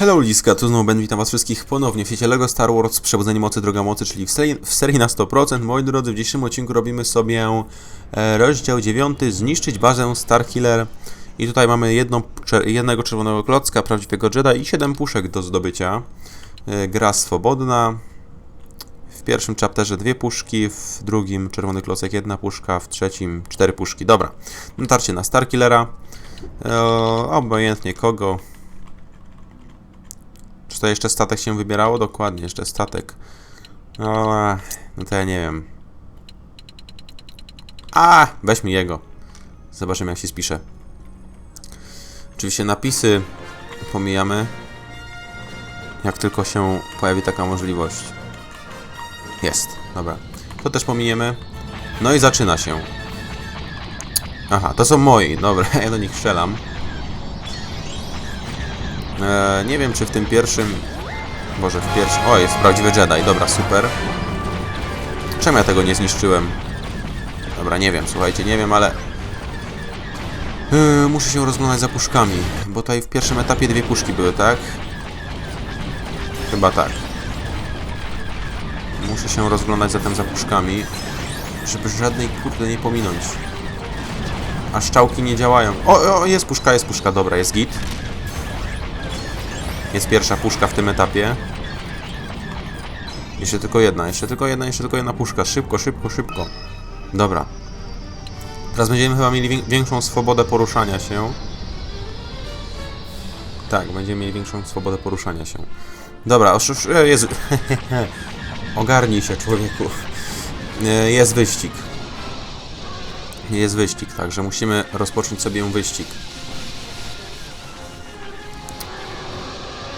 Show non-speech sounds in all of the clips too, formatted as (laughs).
Hello Liska, tu znowu Ben, witam was wszystkich ponownie w świecie LEGO Star Wars Przebudzenie Mocy, Droga Mocy, czyli w serii, w serii na 100%. Moi drodzy, w dzisiejszym odcinku robimy sobie e, rozdział 9, zniszczyć bazę Starkiller. I tutaj mamy jednego czerwonego klocka, prawdziwego Jedi i 7 puszek do zdobycia. E, gra swobodna. W pierwszym chapterze dwie puszki, w drugim czerwony klocek jedna puszka, w trzecim cztery puszki. Dobra, natarcie na Starkillera. E, obojętnie kogo, czy to jeszcze statek się wybierało? Dokładnie, jeszcze statek. No, no to ja nie wiem. A, weźmy jego. Zobaczymy jak się spisze. Oczywiście napisy pomijamy. Jak tylko się pojawi taka możliwość. Jest, dobra. To też pominiemy. No i zaczyna się. Aha, to są moi, dobra, (laughs) ja do nich strzelam. E, nie wiem, czy w tym pierwszym... Boże, w pierwszym... O, jest prawdziwy Jedi. Dobra, super. Czemu ja tego nie zniszczyłem? Dobra, nie wiem, słuchajcie, nie wiem, ale... Yy, muszę się rozglądać za puszkami, bo tutaj w pierwszym etapie dwie puszki były, tak? Chyba tak. Muszę się rozglądać zatem za puszkami, żeby żadnej kurde nie pominąć. A szczałki nie działają. O, o, jest puszka, jest puszka, dobra, jest git. Jest pierwsza puszka w tym etapie. Jeszcze tylko jedna, jeszcze tylko jedna, jeszcze tylko jedna puszka. Szybko, szybko, szybko. Dobra. Teraz będziemy chyba mieli wię- większą swobodę poruszania się. Tak, będziemy mieli większą swobodę poruszania się. Dobra, oż, e, jest... (laughs) Ogarnij się, człowieku. E, Jest wyścig. Jest wyścig, także musimy rozpocząć sobie wyścig.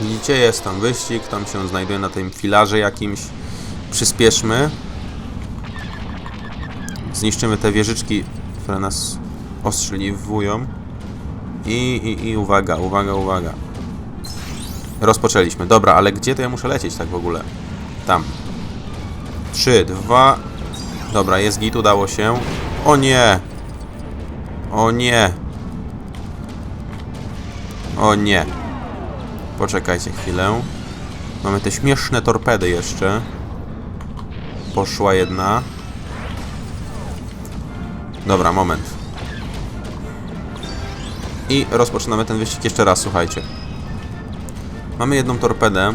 Widzicie, jest tam wyścig, tam się znajduje na tym filarze jakimś. Przyspieszmy. Zniszczymy te wieżyczki, które nas ostrzeliwują. I, i, I uwaga, uwaga, uwaga. Rozpoczęliśmy. Dobra, ale gdzie to ja muszę lecieć tak w ogóle? Tam. 3, 2. Dobra, jest git, udało się. O nie! O nie! O nie! Poczekajcie chwilę. Mamy te śmieszne torpedy jeszcze. Poszła jedna. Dobra, moment. I rozpoczynamy ten wyścig jeszcze raz, słuchajcie. Mamy jedną torpedę,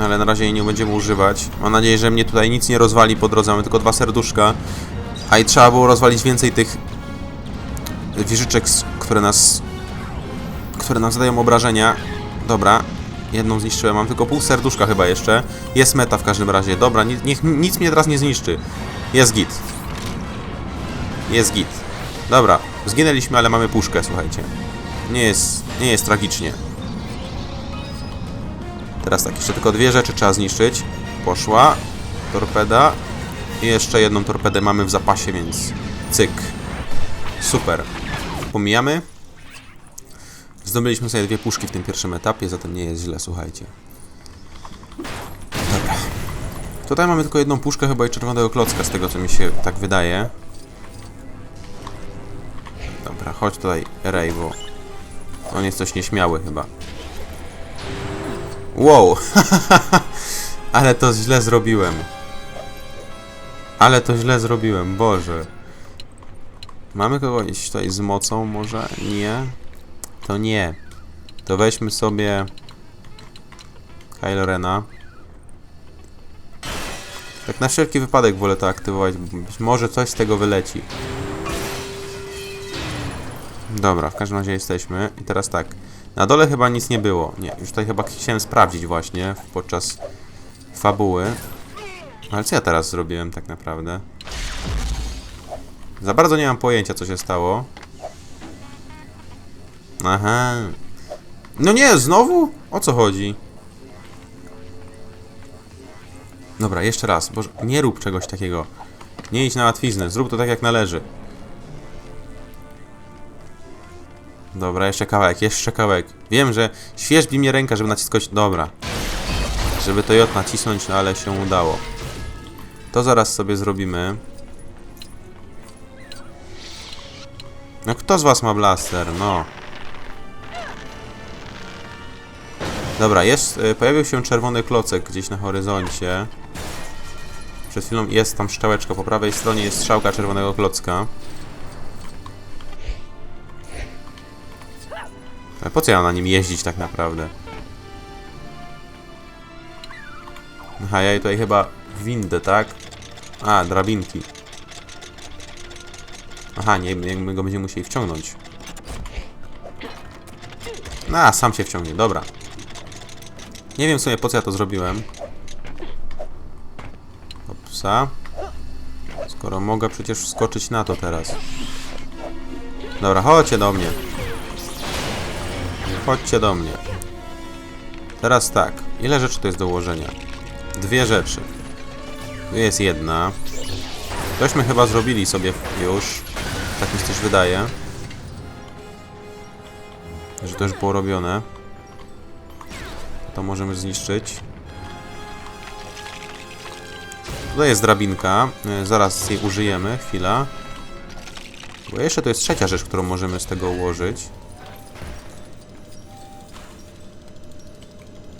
ale na razie jej nie będziemy używać. Mam nadzieję, że mnie tutaj nic nie rozwali po drodze. Mamy tylko dwa serduszka. A i trzeba było rozwalić więcej tych wieżyczek, które nas które nam zadają obrażenia. Dobra, jedną zniszczyłem, mam tylko pół serduszka chyba jeszcze. Jest meta w każdym razie. Dobra, ni niech nic mnie teraz nie zniszczy. Jest git. Jest git. Dobra, zginęliśmy, ale mamy puszkę, słuchajcie. Nie jest, nie jest tragicznie. Teraz tak, jeszcze tylko dwie rzeczy trzeba zniszczyć. Poszła. Torpeda. I jeszcze jedną torpedę mamy w zapasie, więc cyk. Super. Pomijamy. Zdobyliśmy sobie dwie puszki w tym pierwszym etapie, zatem nie jest źle, słuchajcie. Dobra. Tutaj mamy tylko jedną puszkę chyba i czerwonego klocka, z tego co mi się tak wydaje. Dobra, chodź tutaj, Ray, bo on jest coś nieśmiały chyba. Wow! (laughs) Ale to źle zrobiłem. Ale to źle zrobiłem, Boże. Mamy kogoś tutaj z mocą może? Nie? To nie. To weźmy sobie Kylo Rena. Tak na wszelki wypadek wolę to aktywować, być może coś z tego wyleci. Dobra, w każdym razie jesteśmy. I teraz tak. Na dole chyba nic nie było. Nie, już tutaj chyba chciałem sprawdzić właśnie podczas fabuły. Ale co ja teraz zrobiłem tak naprawdę? Za bardzo nie mam pojęcia, co się stało. Aha. No nie, znowu? O co chodzi? Dobra, jeszcze raz. Boże, nie rób czegoś takiego. Nie idź na łatwiznę. Zrób to tak, jak należy. Dobra, jeszcze kawałek, jeszcze kawałek. Wiem, że świeżbi mnie ręka, żeby naciskać... Dobra. Żeby to J nacisnąć, no ale się udało. To zaraz sobie zrobimy. No kto z was ma blaster? No. Dobra, jest, y, pojawił się czerwony klocek gdzieś na horyzoncie. Przed chwilą jest tam strzałeczka, po prawej stronie jest strzałka czerwonego klocka. Ale po co ja na nim jeździć tak naprawdę? Aha, ja tutaj chyba windę, tak? A, drabinki. Aha, nie my go będziemy musieli wciągnąć. A, sam się wciągnie, dobra. Nie wiem sobie po co ja to zrobiłem. Opsa. Skoro mogę przecież wskoczyć na to teraz. Dobra, chodźcie do mnie. Chodźcie do mnie. Teraz tak. Ile rzeczy to jest do ułożenia? Dwie rzeczy. Tu jest jedna. Tośmy chyba zrobili sobie już. Tak mi się też wydaje. Że to już było robione. To możemy zniszczyć. Tutaj jest drabinka. Y, Zaraz jej użyjemy. Chwila. Bo jeszcze to jest trzecia rzecz, którą możemy z tego ułożyć.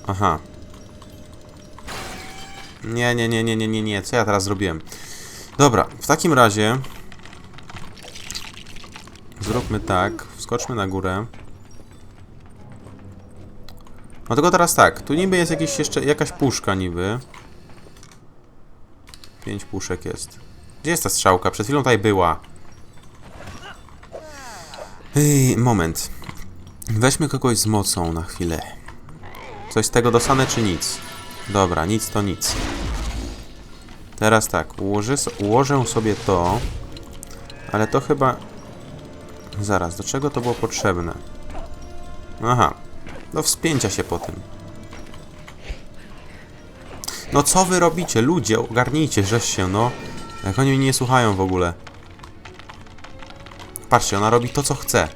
Aha. Nie, nie, nie, nie, nie, nie, nie. Co ja teraz zrobiłem? Dobra, w takim razie... Zróbmy tak. Wskoczmy na górę. No tylko teraz tak. Tu niby jest jakiś jeszcze... Jakaś puszka niby. Pięć puszek jest. Gdzie jest ta strzałka? Przed chwilą tutaj była. Ej, moment. Weźmy kogoś z mocą na chwilę. Coś z tego dostanę, czy nic? Dobra, nic to nic. Teraz tak, ułożę, ułożę sobie to, ale to chyba... Zaraz, do czego to było potrzebne? Aha, do wspięcia się po tym. No co wy robicie? Ludzie, ogarnijcie, żeś się, no. Jak oni mnie nie słuchają w ogóle. Patrzcie, ona robi to, co chce.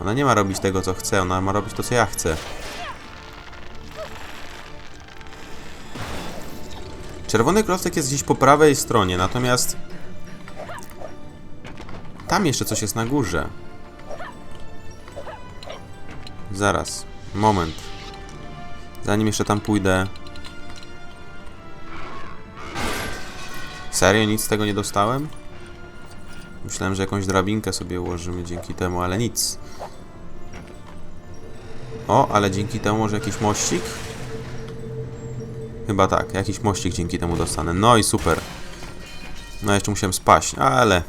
Ona nie ma robić tego, co chce, ona ma robić to, co ja chcę. Czerwony klocek jest gdzieś po prawej stronie, natomiast... Tam jeszcze coś jest na górze. Zaraz. Moment. Zanim jeszcze tam pójdę... Serio? Nic z tego nie dostałem? Myślałem, że jakąś drabinkę sobie ułożymy dzięki temu, ale nic. O, ale dzięki temu może jakiś mościk? Chyba tak, jakiś mościk dzięki temu dostanę. No i super. No jeszcze musiałem spaść, ale...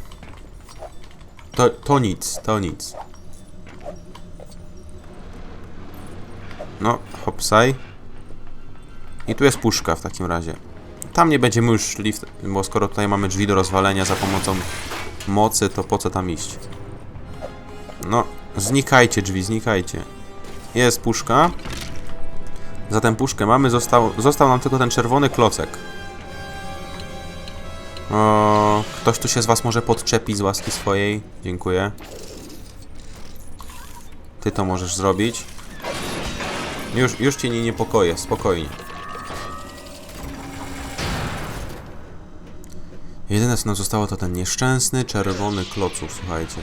To, to nic, to nic. No, hopsaj. I tu jest puszka w takim razie. Tam nie będziemy już szli, bo skoro tutaj mamy drzwi do rozwalenia za pomocą mocy, to po co tam iść? No, znikajcie drzwi, znikajcie. Jest puszka. Za tę puszkę mamy, został, został nam tylko ten czerwony klocek. O, ktoś tu się z was może podczepić z łaski swojej. Dziękuję. Ty to możesz zrobić. Już, już cię nie niepokoję, spokojnie. Jedyne co nam zostało to ten nieszczęsny czerwony kloców, słuchajcie.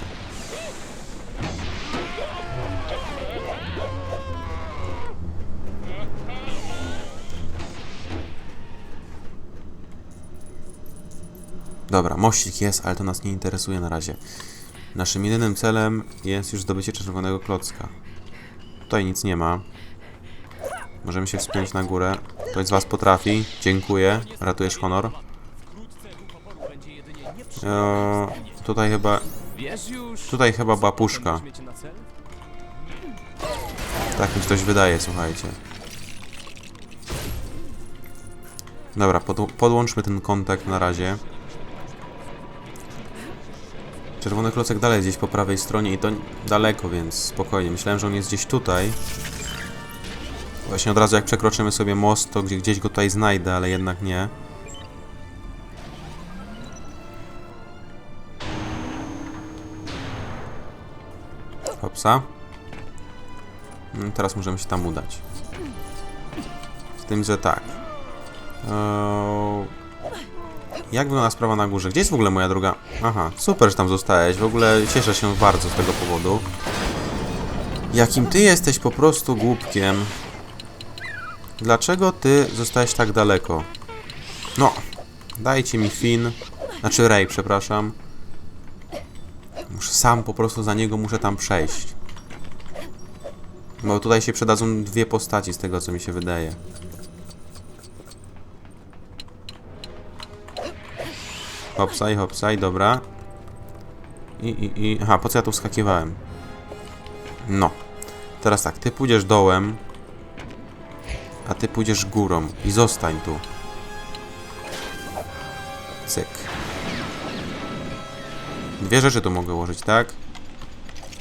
Dobra, mościk jest, ale to nas nie interesuje na razie. Naszym jedynym celem jest już zdobycie czerwonego klocka. Tutaj nic nie ma. Możemy się wspiąć na górę. Ktoś z was potrafi. Dziękuję. Ratujesz honor. Eee, tutaj chyba... Tutaj chyba była puszka. Tak mi się coś wydaje, słuchajcie. Dobra, pod, podłączmy ten kontakt na razie. Czerwony klocek dalej gdzieś po prawej stronie i to daleko, więc spokojnie. Myślałem, że on jest gdzieś tutaj. Właśnie od razu jak przekroczymy sobie most, to gdzie, gdzieś go tutaj znajdę, ale jednak nie. Hopsa. Mm, Teraz możemy się tam udać. Z tym, że tak. Eee, Jak wygląda sprawa na górze? Gdzie jest w ogóle moja druga? Aha, super, że tam zostałeś. W ogóle cieszę się bardzo z tego powodu. Jakim ty jesteś po prostu głupkiem. Dlaczego ty zostałeś tak daleko? No, dajcie mi Finn. Znaczy Ray, przepraszam. Muszę sam po prostu za niego muszę tam przejść. Bo tutaj się przydadzą dwie postaci z tego co mi się wydaje. Hopsaj, hopsaj, dobra. I, i, i... Aha, po co ja tu wskakiwałem? No. Teraz tak, ty pójdziesz dołem, a ty pójdziesz górą i zostań tu. Cyk. Dwie rzeczy tu mogę ułożyć, tak?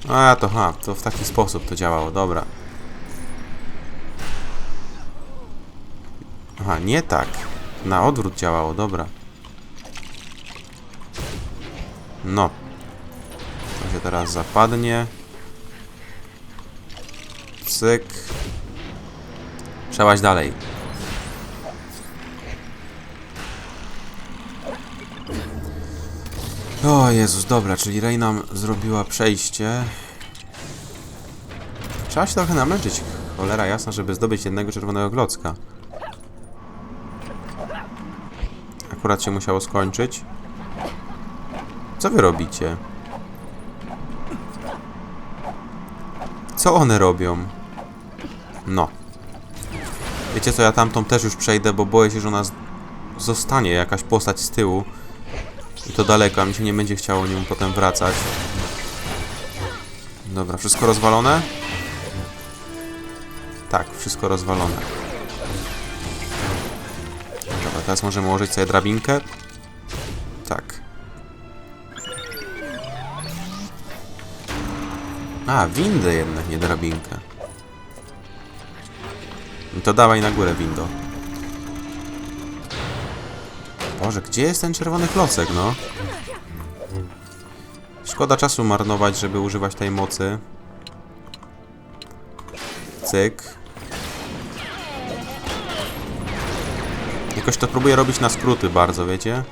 A, to ha, to w taki sposób to działało, dobra. Aha, nie tak. Na odwrót działało, dobra. No. To się teraz zapadnie. Cyk. Przełaź dalej. O Jezus, dobra, czyli Rey nam zrobiła przejście. Trzeba się trochę namęczyć, cholera jasna, żeby zdobyć jednego czerwonego klocka. Akurat się musiało skończyć. Co wy robicie? Co one robią? No. Wiecie co, ja tamtą też już przejdę, bo boję się, że ona zostanie jakaś postać z tyłu. I to daleko, a mi się nie będzie chciało nią potem wracać. Dobra, wszystko rozwalone? Tak, wszystko rozwalone. Dobra, teraz możemy ułożyć sobie drabinkę. Tak. A, windę jednak, nie drabinkę. To dawaj na górę window. Boże, gdzie jest ten czerwony klocek, no? Szkoda czasu marnować, żeby używać tej mocy. Cyk. Jakoś to próbuję robić na skróty bardzo, wiecie?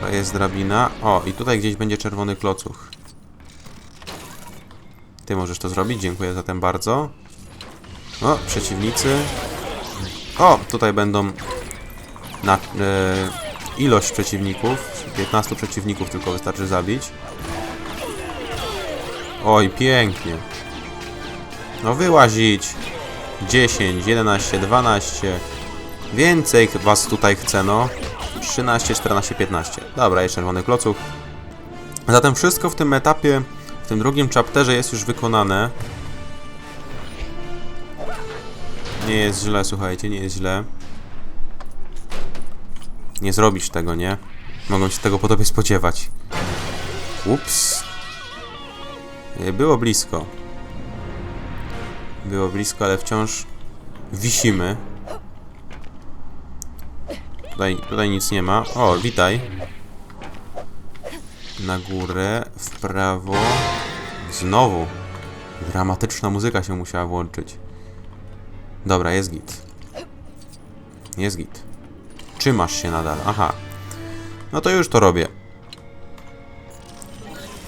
To jest drabina. O, i tutaj gdzieś będzie czerwony klocuch. Ty możesz to zrobić, dziękuję zatem bardzo. O, przeciwnicy. O, tutaj będą na e, ilość przeciwników. 15 przeciwników tylko wystarczy zabić. Oj, pięknie. No wyłazić. 10, 11, 12. Więcej was tutaj chce, no. 13, 14, 15. Dobra, jest czerwony klocuch. Zatem wszystko w tym etapie, w tym drugim chapterze jest już wykonane. Nie jest źle, słuchajcie, nie jest źle. Nie zrobisz tego, nie? Mogą się tego po tobie spodziewać. Ups. E, Było blisko. Było blisko, ale wciąż wisimy. Tutaj, tutaj nic nie ma. O, witaj. Na górę, w prawo. Znowu. Dramatyczna muzyka się musiała włączyć. Dobra, jest git. Jest git. Trzymasz się nadal. Aha. No to już to robię.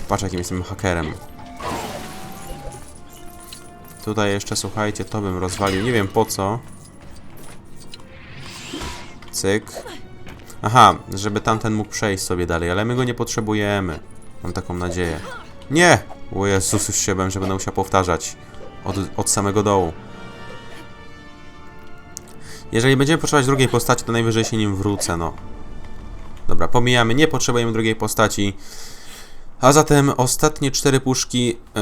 Patrz jakim jestem hakerem. Tutaj jeszcze, słuchajcie, to bym rozwalił. Nie wiem po co. Cyk. Aha, żeby tamten mógł przejść sobie dalej, ale my go nie potrzebujemy. Mam taką nadzieję. Nie! O Jezus, już się bałem, że będę musiał powtarzać. Od, od samego dołu. Jeżeli będziemy potrzebować drugiej postaci, to najwyżej się nim wrócę, no. Dobra, pomijamy, nie potrzebujemy drugiej postaci. A zatem ostatnie cztery puszki e,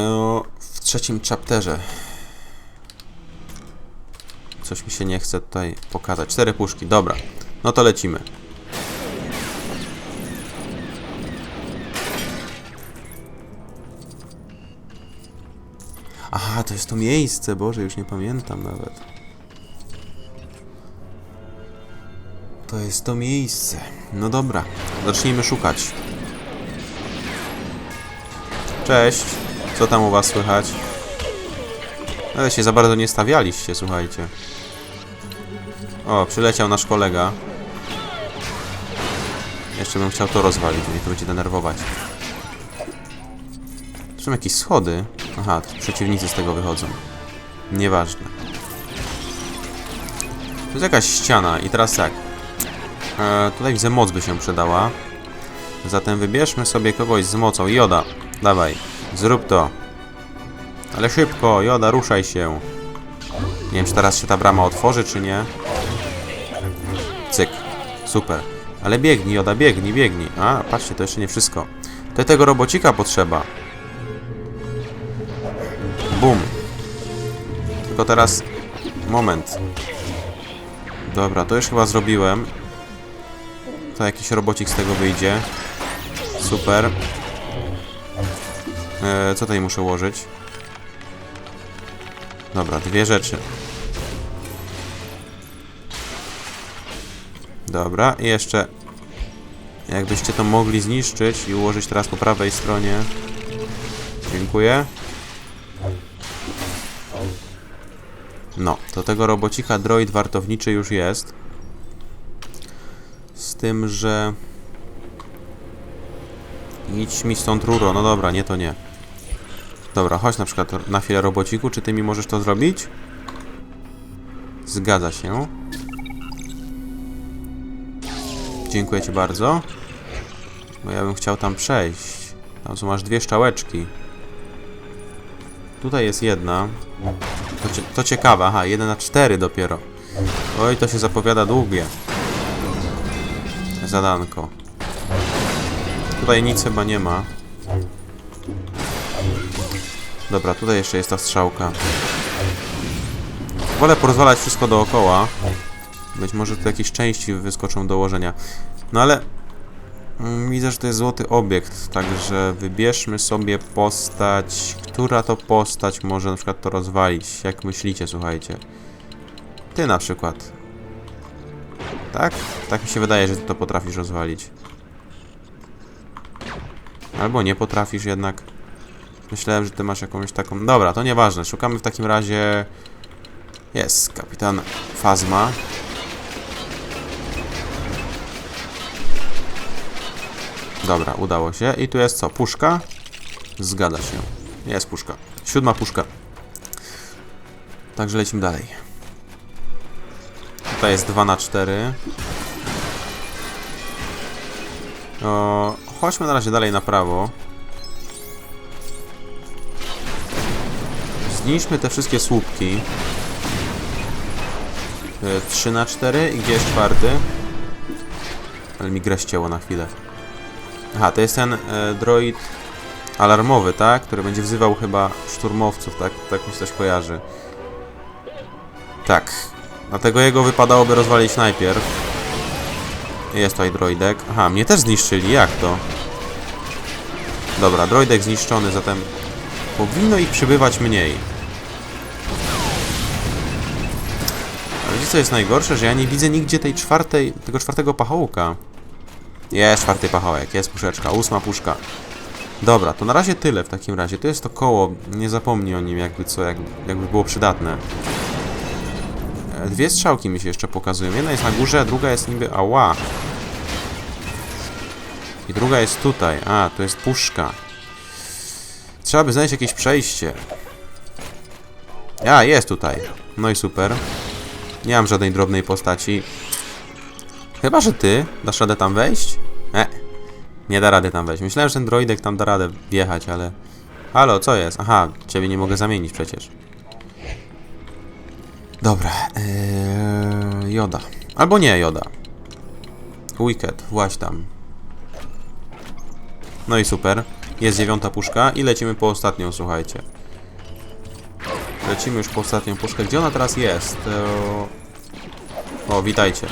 w trzecim chapterze. Coś mi się nie chce tutaj pokazać. Cztery puszki, dobra. No to lecimy. Aha, to jest to miejsce, Boże, już nie pamiętam nawet. To jest to miejsce. No dobra, zacznijmy szukać. Cześć, co tam u was słychać? Ale się za bardzo nie stawialiście, słuchajcie. O, przyleciał nasz kolega. Jeszcze bym chciał to rozwalić, mnie to będzie denerwować. To są jakieś schody. Aha, to przeciwnicy z tego wychodzą. Nieważne. Tu jest jakaś ściana i teraz tak. E, tutaj widzę moc by się przydała. Zatem wybierzmy sobie kogoś z mocą. Joda, dawaj, zrób to. Ale szybko, Joda, ruszaj się. Nie wiem, czy teraz się ta brama otworzy, czy nie. Cyk. Super. Ale biegnij, Joda, biegnij, biegnij. A, patrzcie, to jeszcze nie wszystko. To tego robocika potrzeba. Bum. Tylko teraz... Moment. Dobra, to już chyba zrobiłem. To jakiś robocik z tego wyjdzie. Super. E, co tutaj muszę ułożyć? Dobra, dwie rzeczy. Dobra, i jeszcze jakbyście to mogli zniszczyć i ułożyć teraz po prawej stronie. Dziękuję. No, to tego robocika droid wartowniczy już jest. Tym, że... Idź mi stąd ruro. No dobra, nie to nie. Dobra, chodź na przykład na chwilę robociku. Czy ty mi możesz to zrobić? Zgadza się. Dziękuję ci bardzo. Bo ja bym chciał tam przejść. Tam są masz dwie szczałeczki. Tutaj jest jedna. To, to ciekawe, aha, 1 na 4 dopiero. Oj, to się zapowiada długie. Zadanko. Tutaj nic chyba nie ma. Dobra, tutaj jeszcze jest ta strzałka. Wolę porozwalać wszystko dookoła. Być może tu jakieś części wyskoczą do ułożenia. No ale... mm, Widzę, że to jest złoty obiekt, także wybierzmy sobie postać, która to postać może na przykład to rozwalić. Jak myślicie, słuchajcie? Ty na przykład. Tak? Tak mi się wydaje, że ty to potrafisz rozwalić. Albo nie potrafisz jednak. Myślałem, że ty masz jakąś taką... Dobra, to nieważne. Szukamy w takim razie... Jest, kapitan Fazma. Dobra, udało się. I tu jest co? Puszka? Zgadza się. Jest puszka. Siódma puszka. Także lecimy dalej. Tutaj jest 2 na 4. O, chodźmy na razie dalej na prawo. Zniszczmy te wszystkie słupki. 3 na 4 i gdzie jest czwarty? Ale mi grę ścięło na chwilę. Aha, to jest ten e, droid alarmowy, tak? Który będzie wzywał chyba szturmowców, tak? Tak mi się coś kojarzy. Tak. Dlatego jego wypadałoby rozwalić najpierw. Jest tutaj droidek. Aha, mnie też zniszczyli, jak to? Dobra, droidek zniszczony, zatem powinno ich przybywać mniej. Ale wiecie co jest najgorsze? Że ja nie widzę nigdzie tej czwartej, tego czwartego pachołka. Jest czwarty pachołek, jest puszeczka, ósma puszka. Dobra, to na razie tyle w takim razie. To jest to koło, nie zapomnij o nim jakby co, jak, jakby było przydatne. Dwie strzałki mi się jeszcze pokazują. Jedna jest na górze, a druga jest niby... Ała! I druga jest tutaj. A, to jest puszka. Trzeba by znaleźć jakieś przejście. A, jest tutaj. No i super. Nie mam żadnej drobnej postaci. Chyba, że ty dasz radę tam wejść? E, nie da rady tam wejść. Myślałem, że ten droidek tam da radę wjechać, ale... Halo, co jest? Aha, ciebie nie mogę zamienić przecież. Dobra, ee, Joda. Albo nie Joda. Wicked, właź tam. No i super. Jest dziewiąta puszka i lecimy po ostatnią, słuchajcie. Lecimy już po ostatnią puszkę. Gdzie ona teraz jest? E, O, witajcie.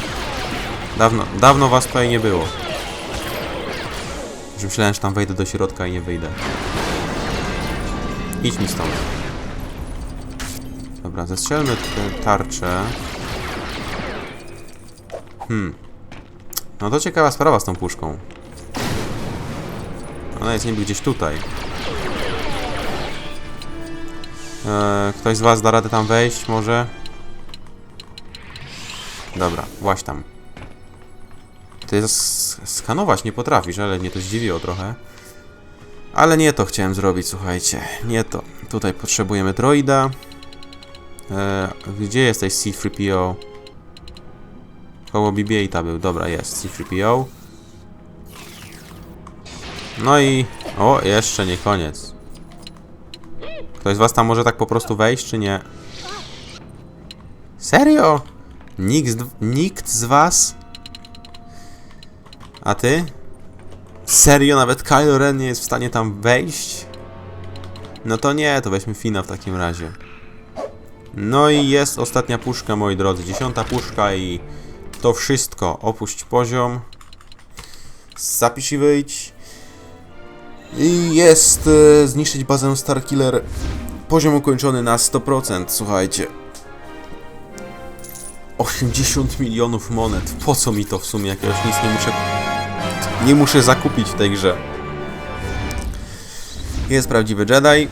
Dawno, dawno was tutaj nie było. Już myślałem, że tam wejdę do środka i nie wyjdę. Idź mi stąd. Dobra, zestrzelmy te tarcze. Hmm. No to ciekawa sprawa z tą puszką. Ona jest niby gdzieś tutaj. Eee, ktoś z was da radę tam wejść, może? Dobra, właź tam. Ty sk- skanować nie potrafisz, ale mnie to zdziwiło trochę. Ale nie to chciałem zrobić, słuchajcie. Nie to. Tutaj potrzebujemy droida. E, gdzie jesteś C3PO? Koło BB-8 był. Dobra, jest C3PO. No i... O, jeszcze nie koniec. Ktoś z was tam może tak po prostu wejść, czy nie? Serio? Nikt z, nikt z was? A ty? Serio? Nawet Kylo Ren nie jest w stanie tam wejść? No to nie, to weźmy Fina w takim razie. No i jest ostatnia puszka, moi drodzy. Dziesiąta puszka i to wszystko. Opuść poziom. Zapisz i wyjdź. I jest e, zniszczyć bazę Starkiller. Poziom ukończony na 100%, słuchajcie. 80 milionów monet. Po co mi to w sumie? Jak ja już nic nie muszę... Nie muszę zakupić w tej grze. Jest prawdziwy Jedi.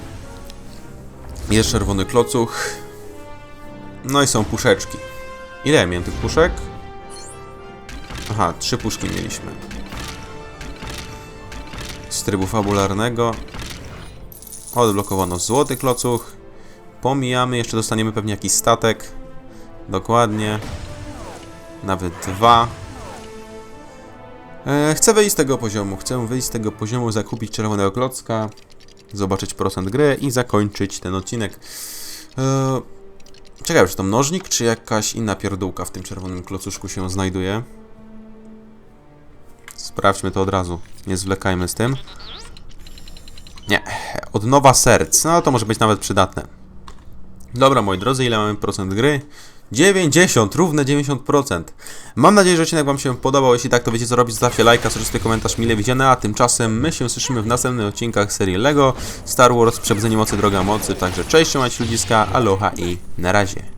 Jest czerwony klocuch. No i są puszeczki. Ile ja miałem tych puszek? Aha, trzy puszki mieliśmy. Z trybu fabularnego. Odblokowano złoty klocuch. Pomijamy, jeszcze dostaniemy pewnie jakiś statek. Dokładnie. Nawet dwa. E, chcę wyjść z tego poziomu. Chcę wyjść z tego poziomu, zakupić czerwonego klocka, zobaczyć procent gry i zakończyć ten odcinek. E, Ciekawe, czy to mnożnik, czy jakaś inna pierdółka w tym czerwonym klocuszku się znajduje. Sprawdźmy to od razu. Nie zwlekajmy z tym. Nie. Odnowa serc. No to może być nawet przydatne. Dobra, moi drodzy, ile mamy procent gry? 90, równe 90%. Mam nadzieję, że odcinek Wam się podobał. Jeśli tak, to wiecie co robić. Zostawcie lajka, soczysty komentarz, mile widziane. A tymczasem my się słyszymy w następnych odcinkach serii LEGO Star Wars Przebudzenie Mocy, Droga Mocy. Także cześć, trzymajcie ludziska, aloha i na razie.